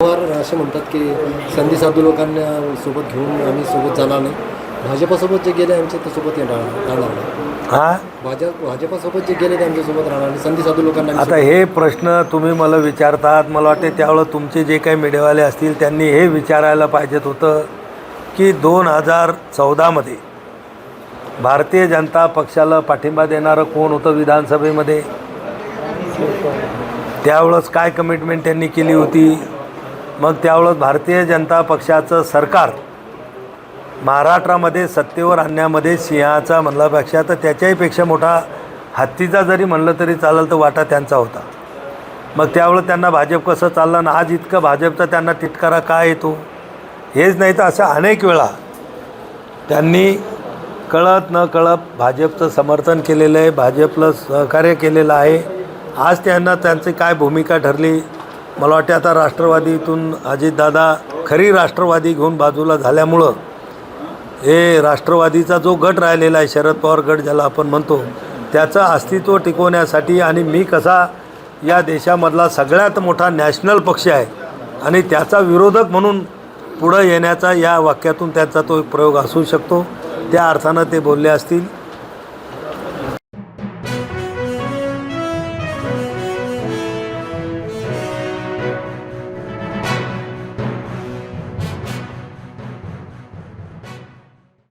पवार असे म्हणतात की संधी साधू लोकांना सोबत घेऊन आम्ही सोबत जाणार नाही. भाजपासोबत जे गेले आमच्या ते सोबत येणार राहणार नाही. हा? भाजप भाजपासोबत जे गेले ते आमच्यासोबत राहणार नाही. संधी साधू लोकांना आम्ही आता हे प्रश्न तुम्ही मला विचारतात. मला वाटते त्यावेळेस तुमचे जे काही मीडियावाले असतील त्यांनी हे विचारायला पाहिजेत होतं की दोन हजार चौदामध्ये भारतीय जनता पक्षाला पाठिंबा देणारं कोण होतं विधानसभेमध्ये? त्यावेळेस काय कमिटमेंट त्यांनी केली होती? मग त्यावेळेस भारतीय जनता पक्षाचं सरकार महाराष्ट्रामध्ये सत्तेवर आणण्यामध्ये सिंहाचा म्हणल्यापेक्षा तर त्याच्याहीपेक्षा मोठा हत्तीचा जरी म्हणलं तरी चालेल तर वाटा त्यांचा होता. मग त्यावेळेस त्यांना भाजप कसं चाललं ना आज इतकं भाजपचा त्यांना तिटकारा का येतो? हेच नाही तर अशा अनेक वेळा त्यांनी कळत न कळत भाजपचं समर्थन केलेलं आहे भाजपला सहकार्य केलेलं आहे. आज त्यांना त्यांची काय भूमिका ठरली? मला वाटते आता राष्ट्रवादीतून अजितदादा खरी राष्ट्रवादी घेऊन बाजूला झाल्यामुळं हे राष्ट्रवादीचा जो गट राहिलेला आहे शरद पवार गट ज्याला आपण म्हणतो त्याचं अस्तित्व टिकवण्यासाठी आणि मी कसा या देशामधला सगळ्यात मोठा नॅशनल पक्ष आहे आणि त्याचा विरोधक म्हणून पुढं येण्याचा या वाक्यातून त्याचा तो एक प्रयोग असू शकतो त्या अर्थानं ते बोलले असतील.